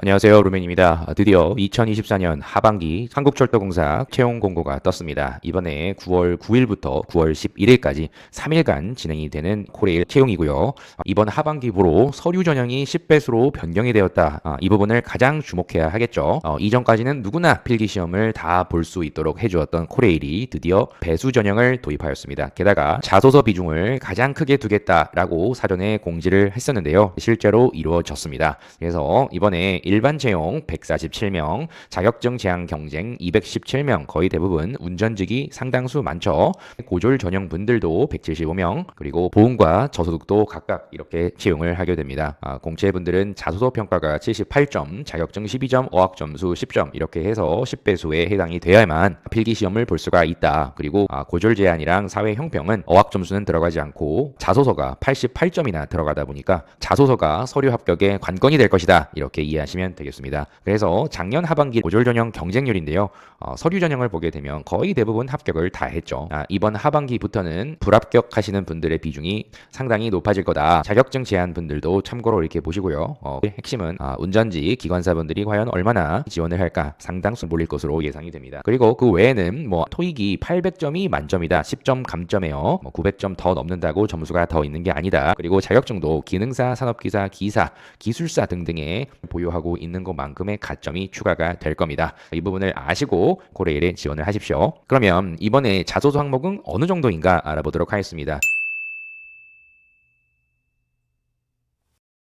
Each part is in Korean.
안녕하세요. 루멘입니다. 아, 드디어 2024년 하반기 한국철도공사 채용 공고가 떴습니다. 이번에 9월 9일부터 9월 11일까지 3일간 진행이 되는 코레일 채용이고요. 아, 이번 하반기부로 서류 전형이 10배수로 변경이 되었다. 아, 이 부분을 가장 주목해야 하겠죠. 어, 이전까지는 누구나 필기 시험을 다 볼 수 있도록 해주었던 코레일이 드디어 배수 전형을 도입하였습니다. 게다가 자소서 비중을 가장 크게 두겠다라고 사전에 공지를 했었는데요. 실제로 이루어졌습니다. 그래서 이번에 일반 채용 147명, 자격증 제한 경쟁 217명, 거의 대부분 운전직이 상당수 많죠. 고졸 전형 분들도 175명, 그리고 보험과 저소득도 각각 이렇게 채용을 하게 됩니다. 아, 공채 분들은 자소서 평가가 78점, 자격증 12점, 어학 점수 10점 이렇게 해서 10배수에 해당이 되어야만 필기 시험을 볼 수가 있다. 그리고 아, 고졸 제한이랑 사회 형평은 어학 점수는 들어가지 않고 자소서가 88점이나 들어가다 보니까 자소서가 서류 합격의 관건이 될 것이다. 이렇게 이해하시면 되겠습니다. 그래서 작년 하반기 고졸 전형 경쟁률인데요. 어, 서류 전형을 보게 되면 거의 대부분 합격을 다 했죠. 아, 이번 하반기부터는 불합격하시는 분들의 비중이 상당히 높아질 거다. 자격증 제한 분들도 참고로 이렇게 보시고요. 어, 핵심은 아, 운전지 기관사분들이 과연 얼마나 지원을 할까 상당수 몰릴 것으로 예상이 됩니다. 그리고 그 외에는 뭐 토익이 800점이 만점이다. 10점 감점이에요. 뭐 900점 더 넘는다고 점수가 더 있는 게 아니다. 그리고 자격증도 기능사, 산업기사, 기사, 기술사 등등에 보유하고 있는 것만큼의 가점이 추가가 될 겁니다. 이 부분을 아시고 코레일에 지원을 하십시오. 그러면 이번에 자소서 항목은 어느 정도인가 알아보도록 하겠습니다.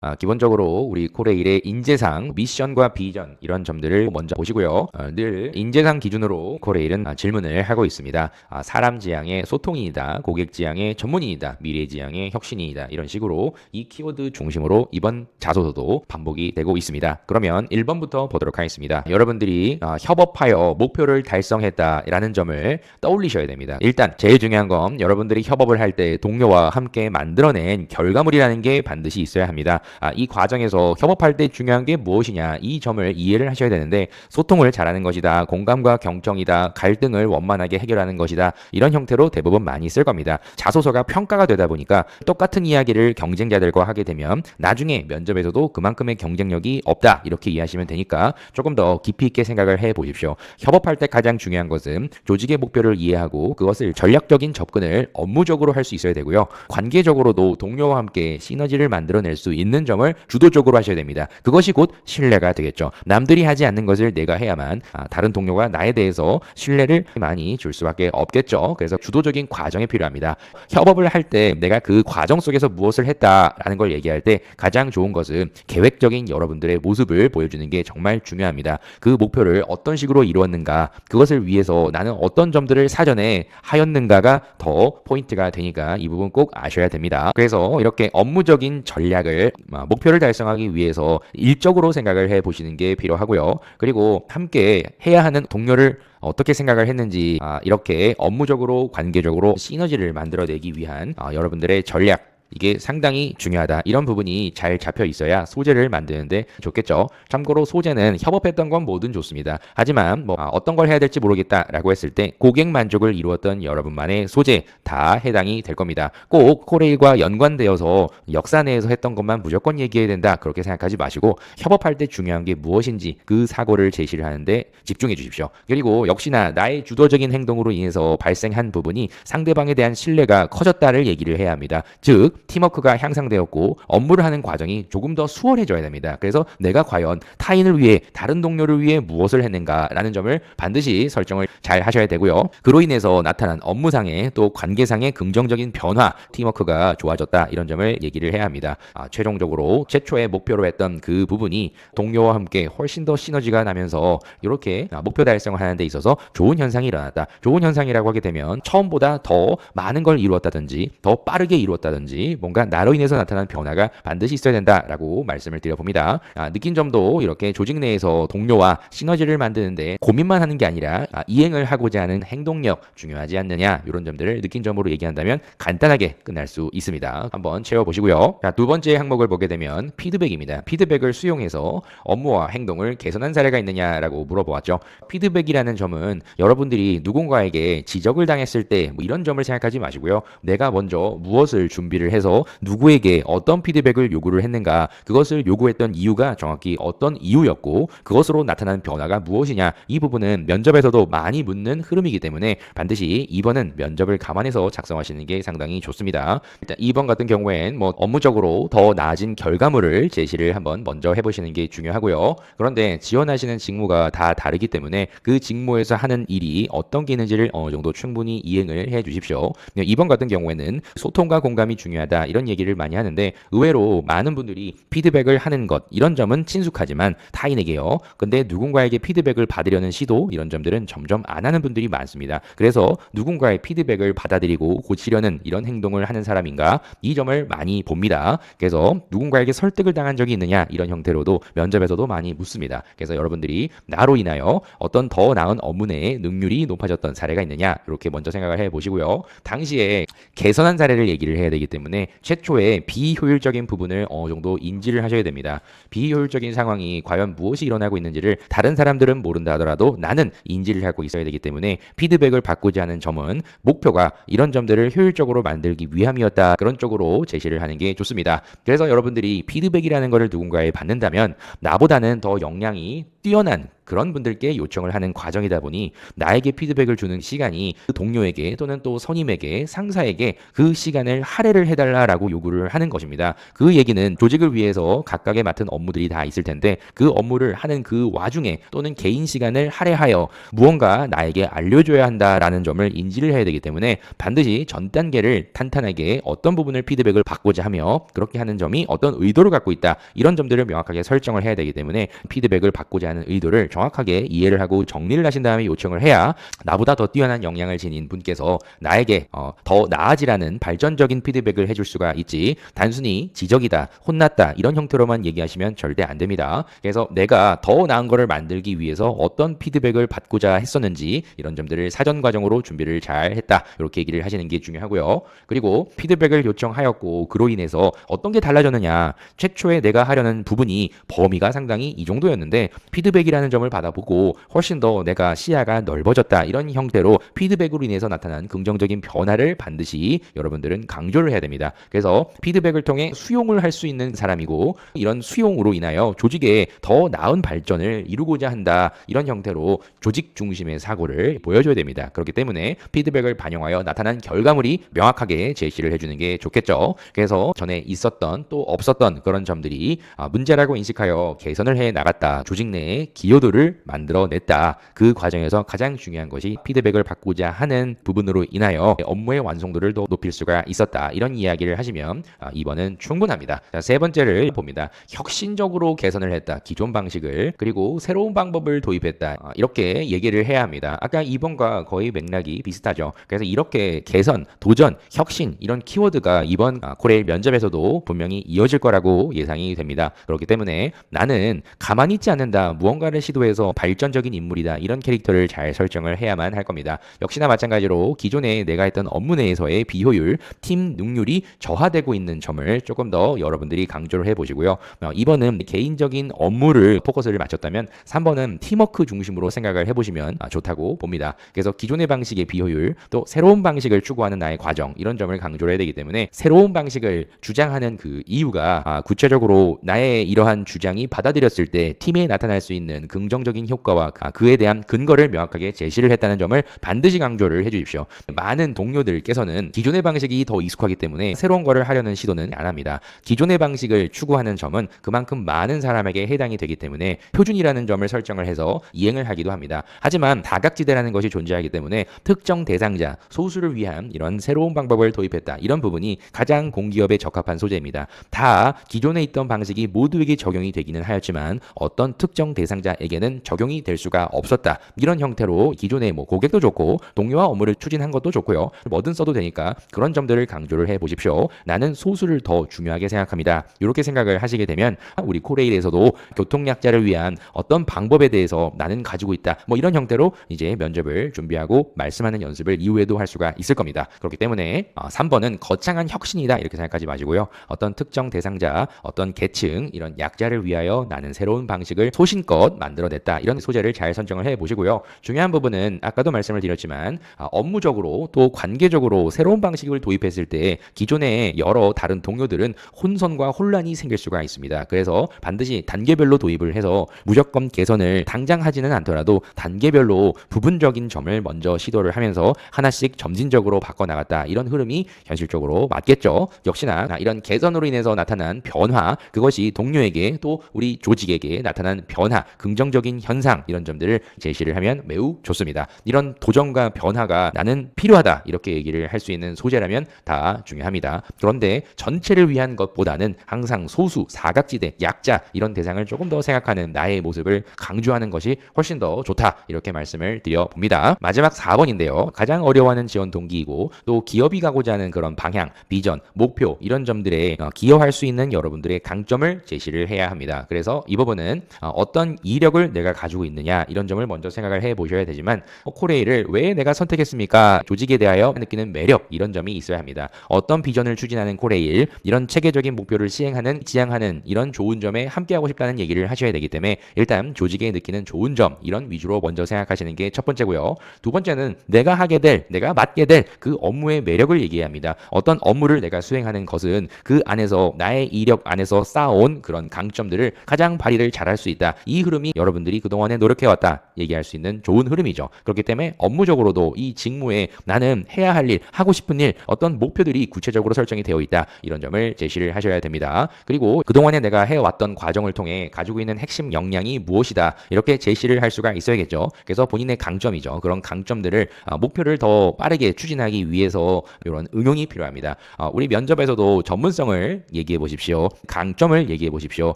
아, 기본적으로 우리 코레일의 인재상 미션과 비전 이런 점들을 먼저 보시고요. 어, 늘 인재상 기준으로 코레일은 아, 질문을 하고 있습니다. 아, 사람 지향의 소통인이다, 고객 지향의 전문인이다, 미래 지향의 혁신인이다 이런 식으로 이 키워드 중심으로 이번 자소서도 반복이 되고 있습니다. 그러면 1번부터 보도록 하겠습니다. 여러분들이 아, 협업하여 목표를 달성했다라는 점을 떠올리셔야 됩니다. 일단 제일 중요한 건 여러분들이 협업을 할 때 동료와 함께 만들어낸 결과물이라는 게 반드시 있어야 합니다. 아, 이 과정에서 협업할 때 중요한 게 무엇이냐? 이 점을 이해를 하셔야 되는데 소통을 잘하는 것이다 공감과 경청이다 갈등을 원만하게 해결하는 것이다 이런 형태로 대부분 많이 쓸 겁니다. 자소서가 평가가 되다 보니까 똑같은 이야기를 경쟁자들과 하게 되면 나중에 면접에서도 그만큼의 경쟁력이 없다 이렇게 이해하시면 되니까 조금 더 깊이 있게 생각을 해 보십시오. 협업할 때 가장 중요한 것은 조직의 목표를 이해하고 그것을 전략적인 접근을 업무적으로 할 수 있어야 되고요. 관계적으로도 동료와 함께 시너지를 만들어낼 수 있는 점을 주도적으로 하셔야 됩니다. 그것이 곧 신뢰가 되겠죠. 남들이 하지 않는 것을 내가 해야만 아, 다른 동료가 나에 대해서 신뢰를 많이 줄 수밖에 없겠죠. 그래서 주도적인 과정이 필요합니다. 협업을 할 때 내가 그 과정 속에서 무엇을 했다라는 걸 얘기할 때 가장 좋은 것은 계획적인 여러분들의 모습을 보여주는 게 정말 중요합니다. 그 목표를 어떤 식으로 이루었는가, 그것을 위해서 나는 어떤 점들을 사전에 하였는가가 더 포인트가 되니까 이 부분 꼭 아셔야 됩니다. 그래서 이렇게 업무적인 전략을 아, 목표를 달성하기 위해서 일적으로 생각을 해 보시는 게 필요하고요. 그리고 함께 해야 하는 동료를 어떻게 생각을 했는지 아, 이렇게 업무적으로 관계적으로 시너지를 만들어내기 위한 아, 여러분들의 전략 이게 상당히 중요하다. 이런 부분이 잘 잡혀 있어야 소재를 만드는데 좋겠죠. 참고로 소재는 협업했던 건 뭐든 좋습니다. 하지만 뭐 아, 어떤 걸 해야 될지 모르겠다라고 했을 때 고객 만족을 이루었던 여러분만의 소재 다 해당이 될 겁니다. 꼭 코레일과 연관되어서 역사 내에서 했던 것만 무조건 얘기해야 된다. 그렇게 생각하지 마시고 협업할 때 중요한 게 무엇인지 그 사고를 제시를 하는데 집중해 주십시오. 그리고 역시나 나의 주도적인 행동으로 인해서 발생한 부분이 상대방에 대한 신뢰가 커졌다를 얘기를 해야 합니다. 즉 팀워크가 향상되었고 업무를 하는 과정이 조금 더 수월해져야 됩니다. 그래서 내가 과연 타인을 위해 다른 동료를 위해 무엇을 했는가라는 점을 반드시 설정을 잘 하셔야 되고요. 그로 인해서 나타난 업무상의 또 관계상의 긍정적인 변화, 팀워크가 좋아졌다 이런 점을 얘기를 해야 합니다. 아, 최종적으로 최초의 목표로 했던 그 부분이 동료와 함께 훨씬 더 시너지가 나면서 이렇게 목표 달성을 하는 데 있어서 좋은 현상이 일어났다. 좋은 현상이라고 하게 되면 처음보다 더 많은 걸 이루었다든지 더 빠르게 이루었다든지 뭔가 나로 인해서 나타난 변화가 반드시 있어야 된다라고 말씀을 드려봅니다. 아, 느낀 점도 이렇게 조직 내에서 동료와 시너지를 만드는데 고민만 하는 게 아니라 아, 이행을 하고자 하는 행동력 중요하지 않느냐 이런 점들을 느낀 점으로 얘기한다면 간단하게 끝날 수 있습니다. 한번 채워보시고요. 자, 두 번째 항목을 보게 되면 피드백입니다. 피드백을 수용해서 업무와 행동을 개선한 사례가 있느냐라고 물어보았죠. 피드백이라는 점은 여러분들이 누군가에게 지적을 당했을 때 뭐 이런 점을 생각하지 마시고요. 내가 먼저 무엇을 준비를 해서 해서 누구에게 어떤 피드백을 요구를 했는가 그것을 요구했던 이유가 정확히 어떤 이유였고 그것으로 나타난 변화가 무엇이냐 이 부분은 면접에서도 많이 묻는 흐름이기 때문에 반드시 2번은 면접을 감안해서 작성하시는 게 상당히 좋습니다. 일단 2번 같은 경우엔 뭐 업무적으로 더 나아진 결과물을 제시를 한번 먼저 해보시는 게 중요하고요. 그런데 지원하시는 직무가 다 다르기 때문에 그 직무에서 하는 일이 어떤 게 있는지를 어느 정도 충분히 이행을 해 주십시오. 2번 같은 경우에는 소통과 공감이 중요 하다 이런 얘기를 많이 하는데 의외로 많은 분들이 피드백을 하는 것 이런 점은 친숙하지만 타인에게요. 근데 누군가에게 피드백을 받으려는 시도 이런 점들은 점점 안 하는 분들이 많습니다. 그래서 누군가의 피드백을 받아들이고 고치려는 이런 행동을 하는 사람인가 이 점을 많이 봅니다. 그래서 누군가에게 설득을 당한 적이 있느냐 이런 형태로도 면접에서도 많이 묻습니다. 그래서 여러분들이 나로 인하여 어떤 더 나은 업무 내에 능률이 높아졌던 사례가 있느냐 이렇게 먼저 생각을 해 보시고요. 당시에 개선한 사례를 얘기를 해야 되기 때문에 최초에 비효율적인 부분을 어느 정도 인지를 하셔야 됩니다. 비효율적인 상황이 과연 무엇이 일어나고 있는지를 다른 사람들은 모른다 하더라도 나는 인지를 하고 있어야 되기 때문에 피드백을 바꾸지 않은 점은 목표가 이런 점들을 효율적으로 만들기 위함이었다. 그런 쪽으로 제시를 하는 게 좋습니다. 그래서 여러분들이 피드백이라는 것을 누군가에 받는다면 나보다는 더 역량이 뛰어난 그런 분들께 요청을 하는 과정이다 보니 나에게 피드백을 주는 시간이 그 동료에게 또는 또 선임에게 상사에게 그 시간을 할애를 해달라라고 요구를 하는 것입니다. 그 얘기는 조직을 위해서 각각의 맡은 업무들이 다 있을 텐데 그 업무를 하는 그 와중에 또는 개인 시간을 할애하여 무언가 나에게 알려줘야 한다라는 점을 인지를 해야 되기 때문에 반드시 전 단계를 탄탄하게 어떤 부분을 피드백을 받고자 하며 그렇게 하는 점이 어떤 의도를 갖고 있다 이런 점들을 명확하게 설정을 해야 되기 때문에 피드백을 받고자 하는 의도를 정확하게 이해를 하고 정리를 하신 다음에 요청을 해야 나보다 더 뛰어난 역량을 지닌 분께서 나에게 어, 더 나아지라는 발전적인 피드백을 해줄 수가 있지 단순히 지적이다 혼났다 이런 형태로만 얘기하시면 절대 안 됩니다. 그래서 내가 더 나은 거를 만들기 위해서 어떤 피드백을 받고자 했었는지 이런 점들을 사전 과정으로 준비를 잘 했다 이렇게 얘기를 하시는 게 중요하고요. 그리고 피드백을 요청하였고 그로 인해서 어떤 게 달라졌느냐 최초에 내가 하려는 부분이 범위가 상당히 이 정도였는데 피드백이라는 점을 받아보고 훨씬 더 내가 시야가 넓어졌다 이런 형태로 피드백으로 인해서 나타난 긍정적인 변화를 반드시 여러분들은 강조를 해야 됩니다. 그래서 피드백을 통해 수용을 할 수 있는 사람이고 이런 수용으로 인하여 조직에 더 나은 발전을 이루고자 한다 이런 형태로 조직 중심의 사고를 보여줘야 됩니다. 그렇기 때문에 피드백을 반영하여 나타난 결과물이 명확하게 제시를 해주는 게 좋겠죠. 그래서 전에 있었던 또 없었던 그런 점들이 아, 문제라고 인식하여 개선을 해 나갔다. 조직 내에 기여도를 만들어냈다. 그 과정에서 가장 중요한 것이 피드백을 받고자 하는 부분으로 인하여 업무의 완성도를 더 높일 수가 있었다. 이런 이야기를 하시면 아, 2번은 충분합니다. 자, 세 번째를 봅니다. 혁신적으로 개선을 했다. 기존 방식을 그리고 새로운 방법을 도입했다. 아, 이렇게 얘기를 해야 합니다. 아까 2번과 거의 맥락이 비슷하죠. 그래서 이렇게 개선, 도전, 혁신 이런 키워드가 이번 아, 코레일 면접에서도 분명히 이어질 거라고 예상이 됩니다. 그렇기 때문에 나는 가만히 있지 않는다. 무언가를 시도 해서 발전적인 인물이다. 이런 캐릭터를 잘 설정을 해야만 할 겁니다. 역시나 마찬가지로 기존에 내가 했던 업무 내에서의 비효율, 팀 능률이 저하되고 있는 점을 조금 더 여러분들이 강조를 해보시고요. 어, 2번은 개인적인 업무를 포커스를 맞췄다면 3번은 팀워크 중심으로 생각을 해보시면 아, 좋다고 봅니다. 그래서 기존의 방식의 비효율 또 새로운 방식을 추구하는 나의 과정 이런 점을 강조를 해야 되기 때문에 새로운 방식을 주장하는 그 이유가 아, 구체적으로 나의 이러한 주장이 받아들였을 때 팀에 나타날 수 있는 긍 정적인 효과와 아, 그에 대한 근거를 명확하게 제시를 했다는 점을 반드시 강조를 해주십시오. 많은 동료들께서는 기존의 방식이 더 익숙하기 때문에 새로운 거를 하려는 시도는 안 합니다. 기존의 방식을 추구하는 점은 그만큼 많은 사람에게 해당이 되기 때문에 표준이라는 점을 설정을 해서 이행을 하기도 합니다. 하지만 다각지대라는 것이 존재하기 때문에 특정 대상자, 소수를 위한 이런 새로운 방법을 도입했다. 이런 부분이 가장 공기업에 적합한 소재입니다. 다 기존에 있던 방식이 모두에게 적용이 되기는 하였지만 어떤 특정 대상자에게 는 적용이 될 수가 없었다. 이런 형태로 기존의 뭐 고객도 좋고 동료와 업무를 추진한 것도 좋고요. 뭐든 써도 되니까 그런 점들을 강조를 해 보십시오. 나는 소수를 더 중요하게 생각합니다. 이렇게 생각을 하시게 되면 우리 코레일에서도 교통약자를 위한 어떤 방법에 대해서 나는 가지고 있다. 뭐 이런 형태로 이제 면접을 준비하고 말씀하는 연습을 이후에도 할 수가 있을 겁니다. 그렇기 때문에 3번은 거창한 혁신이다 이렇게 생각하지 마시고요. 어떤 특정 대상자, 어떤 계층 이런 약자를 위하여 나는 새로운 방식을 소신껏 만들어 만들어냈다 이런 소재를 잘 선정을 해 보시고요. 중요한 부분은 아까도 말씀을 드렸지만 아, 업무적으로 또 관계적으로 새로운 방식을 도입했을 때 기존의 여러 다른 동료들은 혼선과 혼란이 생길 수가 있습니다. 그래서 반드시 단계별로 도입을 해서 무조건 개선을 당장 하지는 않더라도 단계별로 부분적인 점을 먼저 시도를 하면서 하나씩 점진적으로 바꿔 나갔다 이런 흐름이 현실적으로 맞겠죠. 역시나 이런 개선으로 인해서 나타난 변화 그것이 동료에게 또 우리 조직에게 나타난 변화 긍정적 인 현상 이런 점들을 제시를 하면 매우 좋습니다. 이런 도전과 변화가 나는 필요하다 이렇게 얘기를 할 수 있는 소재라면 다 중요합니다. 그런데 전체를 위한 것보다는 항상 소수 사각지대 약자 이런 대상을 조금 더 생각하는 나의 모습을 강조하는 것이 훨씬 더 좋다 이렇게 말씀을 드려 봅니다. 마지막 4번인데요. 가장 어려워하는 지원 동기이고 또 기업이 가고자 하는 그런 방향, 비전, 목표 이런 점들에 어, 기여할 수 있는 여러분들의 강점을 제시를 해야 합니다. 그래서 이 부분은 어, 어떤 이력을 내가 가지고 있느냐 이런 점을 먼저 생각을 해 보셔야 되지만 어, 코레이를 왜 내가 선택했습니까? 조직에 대하여 느끼는 매력 이런 점이 있어야 합니다. 어떤 비전을 추진하는 코레일 이런 체계적인 목표를 시행하는 지향하는 이런 좋은 점에 함께하고 싶다는 얘기를 하셔야 되기 때문에 일단 조직에 느끼는 좋은 점 이런 위주로 먼저 생각하시는 게 첫 번째고요. 두 번째는 내가 하게 될 내가 맡게 될 그 업무의 매력을 얘기해야 합니다. 어떤 업무를 내가 수행하는 것은 그 안에서 나의 이력 안에서 쌓아온 그런 강점들을 가장 발휘를 잘할 수 있다. 이 흐름이 여러분 들이 그동안에 노력해왔다 얘기할 수 있는 좋은 흐름이죠. 그렇기 때문에 업무적으로도 이 직무에 나는 해야 할 일, 하고 싶은 일, 어떤 목표들이 구체적으로 설정이 되어 있다. 이런 점을 제시를 하셔야 됩니다. 그리고 그동안에 내가 해왔던 과정을 통해 가지고 있는 핵심 역량이 무엇이다. 이렇게 제시를 할 수가 있어야겠죠. 그래서 본인의 강점이죠. 그런 강점들을 아, 목표를 더 빠르게 추진하기 위해서 이런 응용이 필요합니다. 아, 우리 면접에서도 전문성을 얘기해 보십시오. 강점을 얘기해 보십시오.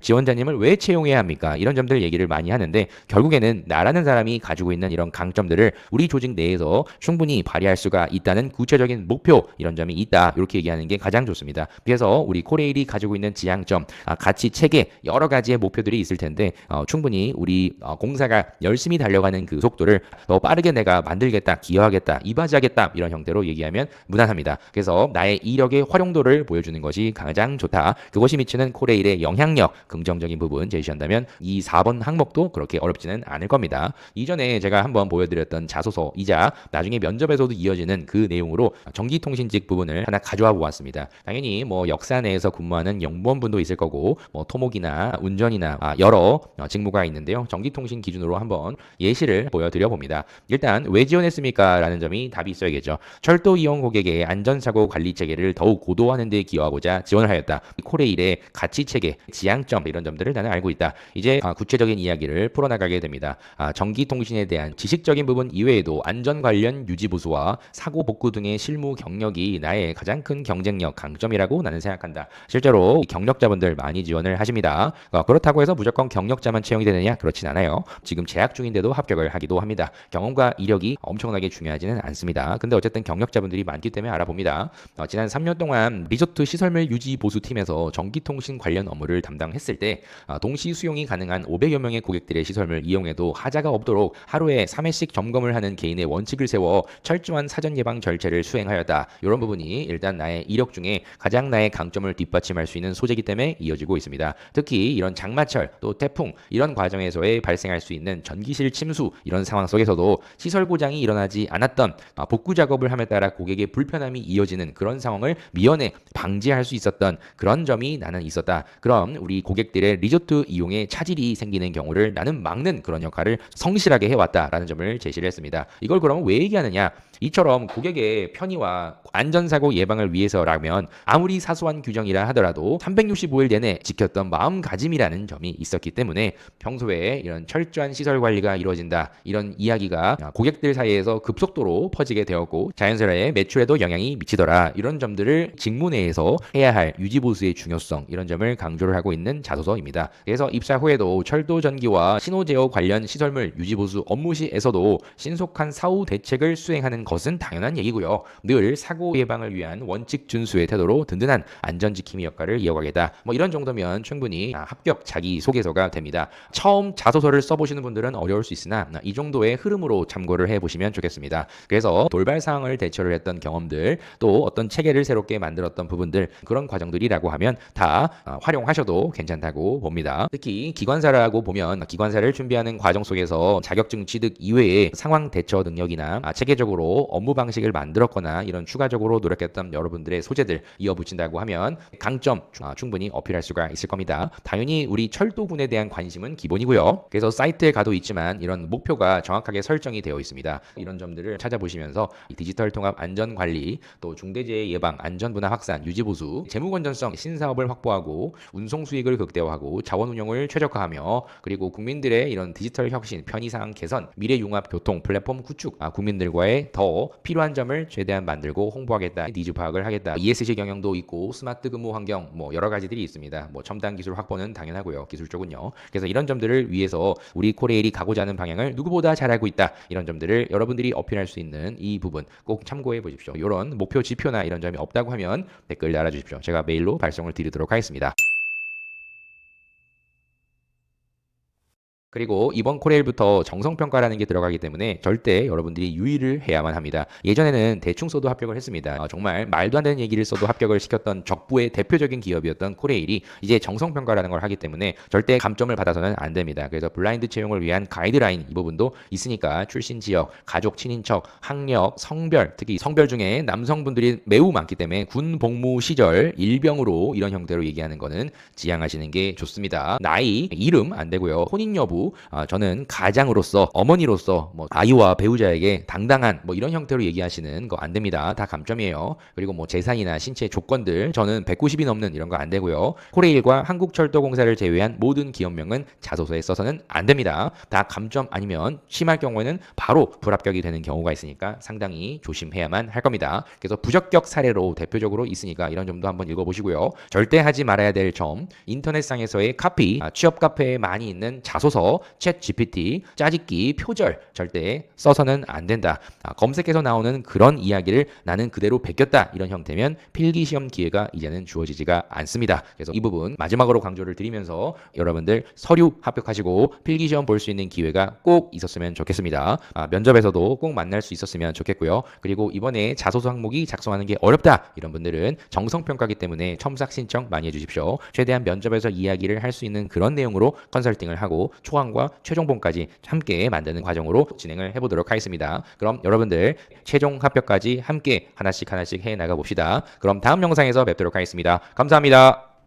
지원자님을 왜 채용해야 합니까? 이런 점들 얘기를 많이 하 는데 결국에는 나라는 사람이 가지고 있는 이런 강점들을 우리 조직 내에서 충분히 발휘할 수가 있다는 구체적인 목표 이런 점이 있다. 이렇게 얘기하는 게 가장 좋습니다. 그래서 우리 코레일이 가지고 있는 지향점, 아, 가치 체계 여러 가지의 목표들이 있을 텐데 어, 충분히 우리 어, 공사가 열심히 달려가는 그 속도를 더 빠르게 내가 만들겠다, 기여하겠다, 이바지하겠다 이런 형태로 얘기하면 무난합니다. 그래서 나의 이력의 활용도를 보여주는 것이 가장 좋다. 그것이 미치는 코레일의 영향력, 긍정적인 부분 제시한다면 이 4번 항목도 그렇게 어렵지는 않을 겁니다. 이전에 제가 한번 보여드렸던 자소서이자 나중에 면접에서도 이어지는 그 내용으로 전기통신직 부분을 하나 가져와 보았습니다. 당연히 뭐 역사 내에서 근무하는 영무원분도 있을 거고 뭐 토목이나 운전이나 아, 여러 어, 직무가 있는데요. 전기통신 기준으로 한번 예시를 보여드려 봅니다. 일단 왜 지원했습니까? 라는 점이 답이 있어야겠죠. 철도 이용 고객의 안전사고 관리 체계를 더욱 고도화하는 데 기여하고자 지원을 하였다. 코레일의 가치 체계, 지향점 이런 점들을 나는 알고 있다. 이제 아, 구체적인 이야기를 풀어나가게 됩니다. 아, 전기통신에 대한 지식적인 부분 이외에도 안전 관련 유지 보수와 사고 복구 등의 실무 경력이 나의 가장 큰 경쟁력 강점이라고 나는 생각한다. 실제로 경력자분들 많이 지원을 하십니다. 어, 그렇다고 해서 무조건 경력자만 채용이 되느냐 그렇진 않아요. 지금 재학 중인데도 합격을 하기도 합니다. 경험과 이력이 엄청나게 중요하지는 않습니다. 근데 어쨌든 경력자분들이 많기 때문에 알아봅니다. 어, 지난 3년 동안 리조트 시설물 유지 보수 팀에서 전기통신 관련 업무를 담당했을 때 어, 동시 수용이 가능한 500여 명의 고객 들의 시설물 이용에도 하자가 없도록 하루에 3회씩 점검을 하는 개인의 원칙을 세워 철저한 사전 예방 절차를 수행하였다. 이런 부분이 일단 나의 이력 중에 가장 나의 강점을 뒷받침할 수 있는 소재이기 때문에 이어지고 있습니다. 특히 이런 장마철 또 태풍 이런 과정에서의 발생할 수 있는 전기실 침수 이런 상황 속에서도 시설 고장이 일어나지 않았던 아, 복구 작업을 함에 따라 고객의 불편함이 이어지는 그런 상황을 미연에 방지할 수 있었던 그런 점이 나는 있었다. 그럼 우리 고객들의 리조트 이용에 차질이 생기는 경우를 나는 막는 그런 역할을 성실하게 해왔다라는 점을 제시를 했습니다. 이걸 그러면 왜 얘기하느냐? 이처럼 고객의 편의와 안전사고 예방을 위해서라면 아무리 사소한 규정이라 하더라도 365일 내내 지켰던 마음가짐이라는 점이 있었기 때문에 평소에 이런 철저한 시설 관리가 이루어진다 이런 이야기가 고객들 사이에서 급속도로 퍼지게 되었고 자연스레 매출에도 영향이 미치더라 이런 점들을 직무 내에서 해야 할 유지보수의 중요성 이런 점을 강조를 하고 있는 자소서입니다. 그래서 입사 후에도 철도 전기와 신호 제어 관련 시설물 유지 보수 업무 시에서도 신속한 사후 대책을 수행하는 것은 당연한 얘기고요. 늘 사고 예방을 위한 원칙 준수의 태도로 든든한 안전 지킴이 역할을 이어가겠다. 뭐 이런 정도면 충분히 아, 합격 자기 소개서가 됩니다. 처음 자소서를 써보시는 분들은 어려울 수 있으나 이 정도의 흐름으로 참고를 해보시면 좋겠습니다. 그래서 돌발 상황을 대처를 했던 경험들 또 어떤 체계를 새롭게 만들었던 부분들 그런 과정들이라고 하면 다 아, 활용하셔도 괜찮다고 봅니다. 특히 기관사라고 보면 기관사를 준비하는 과정 속에서 자격증 취득 이외에 상황 대처 능력이나 아, 체계적으로 업무 방식을 만들었거나 이런 추가적으로 노력했던 여러분들의 소재들 이어붙인다고 하면 강점 아, 충분히 어필할 수가 있을 겁니다. 당연히 우리 철도군에 대한 관심은 기본이고요. 그래서 사이트에 가도 있지만 이런 목표가 정확하게 설정이 되어 있습니다. 이런 점들을 찾아보시면서 이 디지털 통합 안전 관리, 또 중대재해 예방, 안전 분화 확산, 유지 보수, 재무 건전성, 신사업을 확보하고 운송 수익을 극대화하고 자원 운영을 최적화하며 그리고 국민들의 이런 디지털 혁신, 편의상 개선, 미래 융합 교통 플랫폼 구축, 아, 국민들과의 더 필요한 점을 최대한 만들고 홍보하겠다, 니즈 파악을 하겠다, ESG 경영도 있고 스마트 근무 환경 뭐 여러 가지들이 있습니다. 뭐 첨단 기술 확보는 당연하고요. 기술 쪽은요. 그래서 이런 점들을 위해서 우리 코레일이 가고자 하는 방향을 누구보다 잘 알고 있다. 이런 점들을 여러분들이 어필할 수 있는 이 부분 꼭 참고해 보십시오. 이런 목표 지표나 이런 점이 없다고 하면 댓글 달아주십시오. 제가 메일로 발송을 드리도록 하겠습니다. 그리고 이번 코레일부터 정성평가라는 게 들어가기 때문에 절대 여러분들이 유의를 해야만 합니다. 예전에는 대충 써도 합격을 했습니다. 어, 정말 말도 안 되는 얘기를 써도 합격을 시켰던 적부의 대표적인 기업이었던 코레일이 이제 정성평가라는 걸 하기 때문에 절대 감점을 받아서는 안 됩니다. 그래서 블라인드 채용을 위한 가이드라인 이 부분도 있으니까 출신 지역, 가족, 친인척, 학력, 성별, 특히 성별 중에 남성분들이 매우 많기 때문에 군 복무 시절 일병으로 이런 형태로 얘기하는 거는 지양하시는 게 좋습니다. 나이, 이름 안 되고요. 혼인 여부 아, 저는 가장으로서 어머니로서 뭐 아이와 배우자에게 당당한 뭐 이런 형태로 얘기하시는 거 안 됩니다. 다 감점이에요. 그리고 뭐 재산이나 신체 조건들 저는 190이 넘는 이런 거 안 되고요. 코레일과 한국철도공사를 제외한 모든 기업명은 자소서에 써서는 안 됩니다. 다 감점 아니면 심할 경우에는 바로 불합격이 되는 경우가 있으니까 상당히 조심해야만 할 겁니다. 그래서 부적격 사례로 대표적으로 있으니까 이런 점도 한번 읽어보시고요. 절대 하지 말아야 될 점 인터넷상에서의 카피 아, 취업 카페에 많이 있는 자소서 챗 GPT, 짜집기, 표절 절대 써서는 안 된다. 아, 검색해서 나오는 그런 이야기를 나는 그대로 베꼈다 이런 형태면 필기 시험 기회가 이제는 주어지지가 않습니다. 그래서 이 부분 마지막으로 강조를 드리면서 여러분들 서류 합격하시고 필기 시험 볼 수 있는 기회가 꼭 있었으면 좋겠습니다. 아, 면접에서도 꼭 만날 수 있었으면 좋겠고요. 그리고 이번에 자소서 항목이 작성하는 게 어렵다 이런 분들은 정성 평가기 때문에 첨삭 신청 많이 해주십시오. 최대한 면접에서 이야기를 할 수 있는 그런 내용으로 컨설팅을 하고 초 안과 최종본까지 함께 만드는 과정으로 진행을 해보도록 하겠습니다. 그럼 여러분들 최종 합격까지 함께 하나씩 하나씩 해 나가 봅시다. 그럼 다음 영상에서 뵙도록 하겠습니다. 감사합니다.